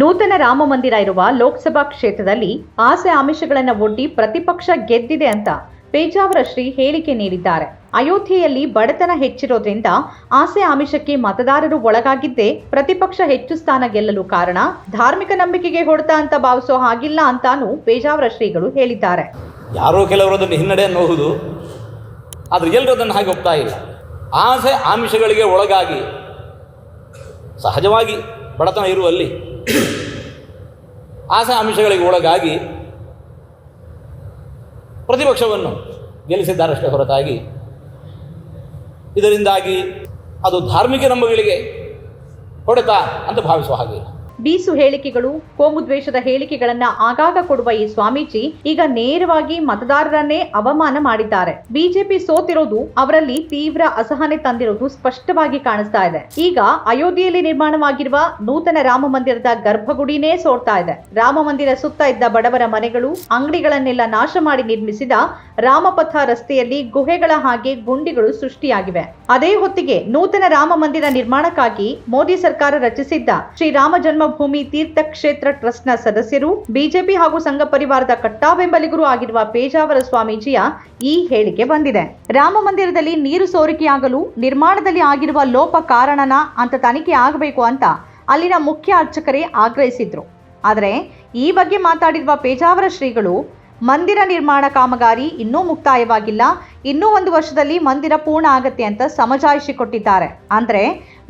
ನೂತನ ರಾಮ ಮಂದಿರ ಇರುವ ಲೋಕಸಭಾ ಕ್ಷೇತ್ರದಲ್ಲಿ ಆಸೆ ಆಮಿಷಗಳನ್ನು ಒಡ್ಡಿ ಪ್ರತಿಪಕ್ಷ ಗೆದ್ದಿದೆ ಅಂತ ಪೇಜಾವರ ಶ್ರೀ ಹೇಳಿಕೆ ನೀಡಿದ್ದಾರೆ. ಅಯೋಧ್ಯೆಯಲ್ಲಿ ಬಡತನ ಹೆಚ್ಚಿರೋದ್ರಿಂದ ಆಸೆ ಆಮಿಷಕ್ಕೆ ಮತದಾರರು ಒಳಗಾಗಿದ್ದೇ ಪ್ರತಿಪಕ್ಷ ಹೆಚ್ಚು ಸ್ಥಾನ ಗೆಲ್ಲಲು ಕಾರಣ ಧಾರ್ಮಿಕ ನಂಬಿಕೆಗೆ ಹೊಡೆತ ಅಂತ ಭಾವಿಸೋ ಹಾಗಿಲ್ಲ ಅಂತಾನೂ ಪೇಜಾವರ ಶ್ರೀಗಳು ಹೇಳಿದ್ದಾರೆ. ಯಾರೋ ಕೆಲವರು ಅದನ್ನು ಹಿನ್ನಡೆ ಅನ್ನಬಹುದು, ಆದರೆ ಎಲ್ಲರೂ ಅದನ್ನು ಹಾಗೆ ಒಪ್ತಾ ಇಲ್ಲ. ಆಸೆ ಆಮಿಷಗಳಿಗೆ ಒಳಗಾಗಿ ಸಹಜವಾಗಿ ಬಡತನ ಇರುವಲ್ಲಿ ಆಸೆ ಅಂಶಗಳಿಗೆ ಒಳಗಾಗಿ ಪ್ರತಿಪಕ್ಷವನ್ನು ಗೆಲ್ಲಿಸಿದ್ದಾರಷ್ಟೇ ಹೊರತಾಗಿ ಇದರಿಂದಾಗಿ ಅದು ಧಾರ್ಮಿಕ ನಂಬಗಳಿಗೆ ಹೊಡೆತ ಅಂತ ಭಾವಿಸುವ ಹಾಗೆ ಬೀಸು ಹೇಳಿಕೆಗಳು ಕೋಮುದ್ವೇಷದ ಹೇಳಿಕೆಗಳನ್ನ ಆಗಾಗ ಕೊಡುವ ಈ ಸ್ವಾಮೀಜಿ ಈಗ ನೇರವಾಗಿ ಮತದಾರರನ್ನೇ ಅವಮಾನ ಮಾಡಿದ್ದಾರೆ. ಬಿಜೆಪಿ ಸೋತಿರೋದು ಅವರಲ್ಲಿ ತೀವ್ರ ಅಸಹನೆ ತಂದಿರೋದು ಸ್ಪಷ್ಟವಾಗಿ ಕಾಣಿಸ್ತಾ ಇದೆ. ಈಗ ಅಯೋಧ್ಯೆಯಲ್ಲಿ ನಿರ್ಮಾಣವಾಗಿರುವ ನೂತನ ರಾಮ ಮಂದಿರದ ಗರ್ಭಗುಡಿನೇ ಸೋರ್ತಾ ಇದೆ. ರಾಮ ಮಂದಿರ ಸುತ್ತ ಇದ್ದ ಬಡವರ ಮನೆಗಳು ಅಂಗಡಿಗಳನ್ನೆಲ್ಲ ನಾಶ ಮಾಡಿ ನಿರ್ಮಿಸಿದ ರಾಮಪಥ ರಸ್ತೆಯಲ್ಲಿ ಗುಹೆಗಳ ಹಾಗೆ ಗುಂಡಿಗಳು ಸೃಷ್ಟಿಯಾಗಿವೆ. ಅದೇ ಹೊತ್ತಿಗೆ ನೂತನ ರಾಮ ಮಂದಿರ ನಿರ್ಮಾಣಕ್ಕಾಗಿ ಮೋದಿ ಸರ್ಕಾರ ರಚಿಸಿದ್ದ ಶ್ರೀರಾಮ ಜನ್ಮಭೂಮಿ ತೀರ್ಥ ಕ್ಷೇತ್ರ ಟ್ರಸ್ಟ್ನ ಸದಸ್ಯರು, ಬಿಜೆಪಿ ಹಾಗೂ ಸಂಘ ಪರಿವಾರದ ಕಟ್ಟಾ ಬೆಂಬಲಿಗರು ಆಗಿರುವ ಪೇಜಾವರ ಸ್ವಾಮೀಜಿಯ ಈ ಹೇಳಿಕೆ ಬಂದಿದೆ. ರಾಮ ಮಂದಿರದಲ್ಲಿ ನೀರು ಸೋರಿಕೆಯಾಗಲು ನಿರ್ಮಾಣದಲ್ಲಿ ಆಗಿರುವ ಲೋಪ ಕಾರಣನ ಅಂತ ತನಿಖೆ ಆಗಬೇಕು ಅಂತ ಅಲ್ಲಿನ ಮುಖ್ಯ ಅರ್ಚಕರೇ ಆಗ್ರಹಿಸಿದ್ರು. ಆದರೆ ಈ ಬಗ್ಗೆ ಮಾತಾಡಿರುವ ಪೇಜಾವರ ಶ್ರೀಗಳು, ಮಂದಿರ ನಿರ್ಮಾಣ ಕಾಮಗಾರಿ ಇನ್ನೂ ಮುಕ್ತಾಯವಾಗಿಲ್ಲ, ಇನ್ನೂ ಒಂದು ವರ್ಷದಲ್ಲಿ ಮಂದಿರ ಪೂರ್ಣ ಆಗತ್ತೆ ಅಂತ ಸಮಜಾಯಿಸಿಕೊಟ್ಟಿದ್ದಾರೆ ಅಂದ್ರೆ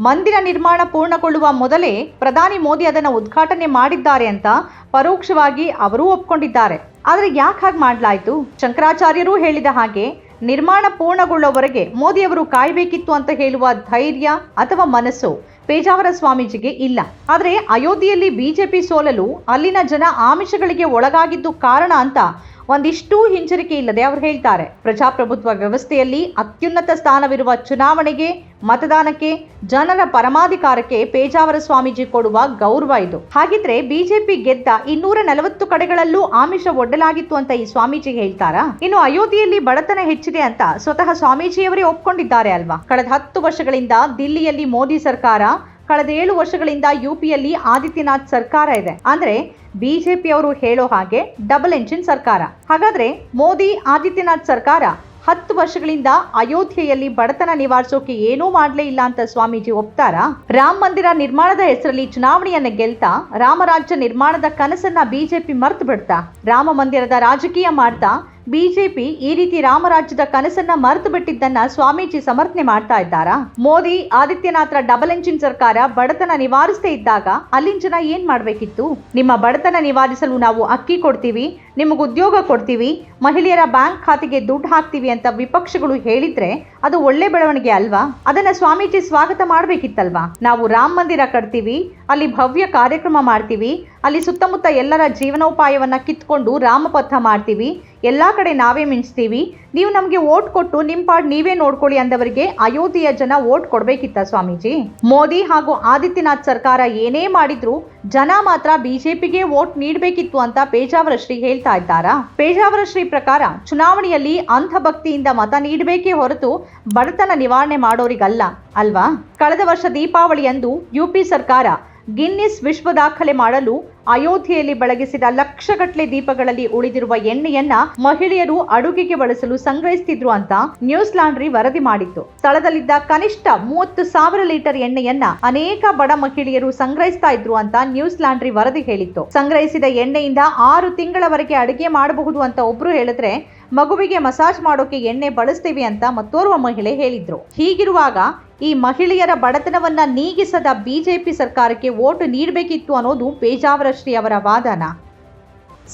ಮಂದಿರ ನಿರ್ಮಾಣ ಪೂರ್ಣಗೊಳ್ಳುವ ಮೊದಲೇ ಪ್ರಧಾನಿ ಮೋದಿ ಅದನ್ನು ಉದ್ಘಾಟನೆ ಮಾಡಿದ್ದಾರೆ ಅಂತ ಪರೋಕ್ಷವಾಗಿ ಅವರೂ ಒಪ್ಕೊಂಡಿದ್ದಾರೆ. ಆದರೆ ಯಾಕೆ ಹಾಗೆ ಮಾಡಲಾಯಿತು? ಶಂಕರಾಚಾರ್ಯರು ಹೇಳಿದ ಹಾಗೆ ನಿರ್ಮಾಣ ಪೂರ್ಣಗೊಳ್ಳೋವರೆಗೆ ಮೋದಿಯವರು ಕಾಯಬೇಕಿತ್ತು ಅಂತ ಹೇಳುವ ಧೈರ್ಯ ಅಥವಾ ಮನಸ್ಸು ಪೇಜಾವರ ಸ್ವಾಮೀಜಿಗೆ ಇಲ್ಲ. ಆದರೆ ಅಯೋಧ್ಯೆಯಲ್ಲಿ ಬಿಜೆಪಿ ಸೋಲಲು ಅಲ್ಲಿನ ಜನ ಆಮಿಷಗಳಿಗೆ ಒಳಗಾಗಿದ್ದು ಕಾರಣ ಅಂತ ಒಂದಿಷ್ಟೂ ಹಿಂಜರಿಕೆ ಇಲ್ಲದೆ ಅವರು ಹೇಳ್ತಾರೆ, ಪ್ರಜಾಪ್ರಭುತ್ವ ವ್ಯವಸ್ಥೆಯಲ್ಲಿ ಅತ್ಯುನ್ನತ ಸ್ಥಾನವಿರುವ ಚುನಾವಣೆಗೆ, ಮತದಾನಕ್ಕೆ, ಜನರ ಪರಮಾಧಿಕಾರಕ್ಕೆ ಪೇಜಾವರ ಸ್ವಾಮೀಜಿ ಕೊಡುವ ಗೌರವ ಇದು. ಹಾಗಿದ್ರೆ ಬಿಜೆಪಿ ಗೆದ್ದ ಇನ್ನೂರ ನಲವತ್ತು ಕಡೆಗಳಲ್ಲೂ ಆಮಿಷ ಒಡ್ಡಲಾಗಿತ್ತು ಅಂತ ಈ ಸ್ವಾಮೀಜಿ ಹೇಳ್ತಾರಾ? ಇನ್ನು ಅಯೋಧ್ಯೆಯಲ್ಲಿ ಬಡತನ ಹೆಚ್ಚಿದೆ ಅಂತ ಸ್ವತಃ ಸ್ವಾಮೀಜಿಯವರೇ ಒಪ್ಕೊಂಡಿದ್ದಾರೆ ಅಲ್ವಾ? ಕಳೆದ ಹತ್ತು ವರ್ಷಗಳಿಂದ ದಿಲ್ಲಿಯಲ್ಲಿ ಮೋದಿ ಸರ್ಕಾರ ಕಳೆದ ಏಳು ವರ್ಷಗಳಿಂದ ಯುಪಿಯಲ್ಲಿ ಆದಿತ್ಯನಾಥ್ ಸರ್ಕಾರ ಇದೆ. ಅಂದ್ರೆ ಬಿಜೆಪಿ ಅವರು ಹೇಳೋ ಹಾಗೆ ಡಬಲ್ ಎಂಜಿನ್ ಸರ್ಕಾರ. ಹಾಗಾದ್ರೆ ಮೋದಿ, ಆದಿತ್ಯನಾಥ್ ಸರ್ಕಾರ ಹತ್ತು ವರ್ಷಗಳಿಂದ ಅಯೋಧ್ಯೆಯಲ್ಲಿ ಬಡತನ ನಿವಾರಿಸೋಕೆ ಏನೂ ಮಾಡಲೇ ಇಲ್ಲ ಅಂತ ಸ್ವಾಮೀಜಿ ಒಪ್ತಾರ? ರಾಮ ಮಂದಿರ ನಿರ್ಮಾಣದ ಹೆಸರಲ್ಲಿ ಚುನಾವಣೆಯನ್ನ ಗೆಲ್ತಾ ರಾಮರಾಜ್ಯ ನಿರ್ಮಾಣದ ಕನಸನ್ನ ಬಿಜೆಪಿ ಮರ್ತು ಬಿಡ್ತಾ? ರಾಮ ಮಂದಿರದ ರಾಜಕೀಯ ಮಾಡ್ತಾ ಬಿಜೆಪಿ ಈ ರೀತಿ ರಾಮರಾಜ್ಯದ ಕನಸನ್ನ ಮರೆತು ಬಿಟ್ಟಿದ್ದನ್ನ ಸ್ವಾಮೀಜಿ ಸಮರ್ಥನೆ ಮಾಡ್ತಾ ಇದ್ದಾರಾ? ಮೋದಿ, ಆದಿತ್ಯನಾಥ್ರ ಡಬಲ್ ಎಂಜಿನ್ ಸರ್ಕಾರ ಬಡತನ ನಿವಾರಿಸದೇ ಇದ್ದಾಗ ಅಲ್ಲಿನ ಜನ ಏನ್ ಮಾಡ್ಬೇಕಿತ್ತು? ನಿಮ್ಮ ಬಡತನ ನಿವಾರಿಸಲು ನಾವು ಅಕ್ಕಿ ಕೊಡ್ತೀವಿ, ನಿಮಗೆ ಉದ್ಯೋಗ ಕೊಡ್ತೀವಿ, ಮಹಿಳೆಯರ ಬ್ಯಾಂಕ್ ಖಾತೆಗೆ ದುಡ್ಡು ಹಾಕ್ತೀವಿ ಅಂತ ವಿಪಕ್ಷಗಳು ಹೇಳಿದ್ರೆ ಅದು ಒಳ್ಳೆ ಬೆಳವಣಿಗೆ ಅಲ್ವಾ? ಅದನ್ನ ಸ್ವಾಮೀಜಿ ಸ್ವಾಗತ ಮಾಡ್ಬೇಕಿತ್ತಲ್ವಾ? ನಾವು ರಾಮ ಮಂದಿರ ಕಟ್ತೀವಿ, ಅಲ್ಲಿ ಭವ್ಯ ಕಾರ್ಯಕ್ರಮ ಮಾಡ್ತೀವಿ ಅಲ್ಲಿ ಸುತ್ತಮುತ್ತ ಎಲ್ಲರ ಜೀವನೋಪಾಯವನ್ನ ಕಿತ್ಕೊಂಡು ರಾಮಪಥ ಮಾಡ್ತೀವಿ. ಎಲ್ಲ ಕಡೆ ನಾವೇ ಮಿಂಚ್ತೀವಿ. ನೀವು ನಮಗೆ ಓಟ್ ಕೊಟ್ಟು ನಿಮ್ಮ ಪಾಡ್ ನೀವೇ ನೋಡ್ಕೊಳ್ಳಿ ಅಂದವರಿಗೆ ಅಯೋಧ್ಯೆಯ ಜನ ಓಟ್ ಕೊಡಬೇಕಿತ್ತ ಸ್ವಾಮೀಜಿ? ಮೋದಿ ಹಾಗೂ ಆದಿತ್ಯನಾಥ್ ಸರ್ಕಾರ ಏನೇ ಮಾಡಿದ್ರು ಜನ ಮಾತ್ರ ಬಿಜೆಪಿಗೆ ವೋಟ್ ನೀಡಬೇಕಿತ್ತು ಅಂತ ಪೇಜಾವರ ಶ್ರೀ ಹೇಳ್ತಾ ಇದ್ದಾರಾ? ಪೇಜಾವರ ಶ್ರೀ ಪ್ರಕಾರ ಚುನಾವಣೆಯಲ್ಲಿ ಅಂಧಭಕ್ತಿಯಿಂದ ಮತ ನೀಡಬೇಕೇ ಹೊರತು ಬಡತನ ನಿವಾರಣೆ ಮಾಡೋರಿಗಲ್ಲ, ಅಲ್ವಾ? ಕಳೆದ ವರ್ಷ ದೀಪಾವಳಿಯಂದು ಯುಪಿ ಸರ್ಕಾರ ಗಿನ್ನಿಸ್ ವಿಶ್ವ ದಾಖಲೆ ಮಾಡಲು ಅಯೋಧ್ಯೆಯಲ್ಲಿ ಬೆಳಗಿಸಿದ ಲಕ್ಷಗಟ್ಟಲೆ ದೀಪಗಳಲ್ಲಿ ಉಳಿದಿರುವ ಎಣ್ಣೆಯನ್ನ ಮಹಿಳೆಯರು ಅಡುಗೆಗೆ ಬಳಸಲು ಸಂಗ್ರಹಿಸುತ್ತಿದ್ರು ಅಂತ ನ್ಯೂಸ್ ಲಾಂಡ್ರಿ ವರದಿ ಮಾಡಿತ್ತು. ಸ್ಥಳದಲ್ಲಿದ್ದ ಕನಿಷ್ಠ ಮೂವತ್ತು ಸಾವಿರ ಲೀಟರ್ ಎಣ್ಣೆಯನ್ನ ಅನೇಕ ಬಡ ಮಹಿಳೆಯರು ಸಂಗ್ರಹಿಸ್ತಾ ಇದ್ರು ಅಂತ ನ್ಯೂಸ್ ಲಾಂಡ್ರಿ ವರದಿ ಹೇಳಿತ್ತು. ಸಂಗ್ರಹಿಸಿದ ಎಣ್ಣೆಯಿಂದ ಆರು ತಿಂಗಳವರೆಗೆ ಅಡುಗೆ ಮಾಡಬಹುದು ಅಂತ ಒಬ್ರು ಹೇಳಿದ್ರೆ, ಮಗುವಿಗೆ ಮಸಾಜ್ ಮಾಡೋಕೆ ಎಣ್ಣೆ ಬಳಸ್ತೀವಿ ಅಂತ ಮತ್ತೋರ್ವ ಮಹಿಳೆ ಹೇಳಿದ್ರು. ಹೀಗಿರುವಾಗ ಈ ಮಹಿಳೆಯರ ಬಡತನವನ್ನ ನೀಗಿಸದ ಬಿಜೆಪಿ ಸರ್ಕಾರಕ್ಕೆ ಓಟು ನೀಡಬೇಕಿತ್ತು ಅನ್ನೋದು ಪೇಜಾವರ ಶ್ರೀ ಅವರ ವಾದನ.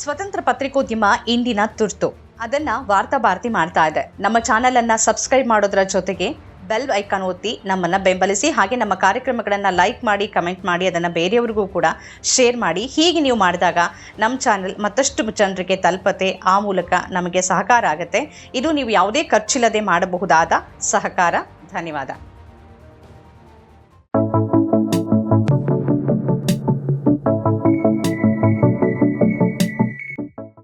ಸ್ವತಂತ್ರ ಪತ್ರಿಕೋದ್ಯಮ ಇಂದಿನ ತುರ್ತು. ಅದನ್ನ ವಾರ್ತಾ ಭಾರತಿ ಮಾಡ್ತಾ ಇದೆ. ನಮ್ಮ ಚಾನೆಲ್ ಅನ್ನ ಸಬ್ಸ್ಕ್ರೈಬ್ ಮಾಡೋದ್ರ ಜೊತೆಗೆ ಬೆಲ್ ಐಕಾನ್ ಒತ್ತಿ ನಮ್ಮನ್ನ ಬೆಂಬಲಿಸಿ ಹಾಗೆ ನಮ್ಮ ಕಾರ್ಯಕ್ರಮಗಳನ್ನು ಲೈಕ್ ಮಾಡಿ ಕಮೆಂಟ್ ಮಾಡಿ, ಅದನ್ನು ಬೇರೆಯವ್ರಿಗೂ ಕೂಡ ಶೇರ್ ಮಾಡಿ. ಹೀಗೆ ನೀವು ಮಾಡಿದಾಗ ನಮ್ಮ ಚಾನೆಲ್ ಮತ್ತಷ್ಟು ಜನರಿಗೆ ತಲುಪತೆ ಆ ಮೂಲಕ ನಮಗೆ ಸಹಕಾರ ಆಗುತ್ತೆ. ಇದು ನೀವು ಯಾವುದೇ ಖರ್ಚಿಲ್ಲದೆ ಮಾಡಬಹುದಾದ ಸಹಕಾರ. ಧನ್ಯವಾದ.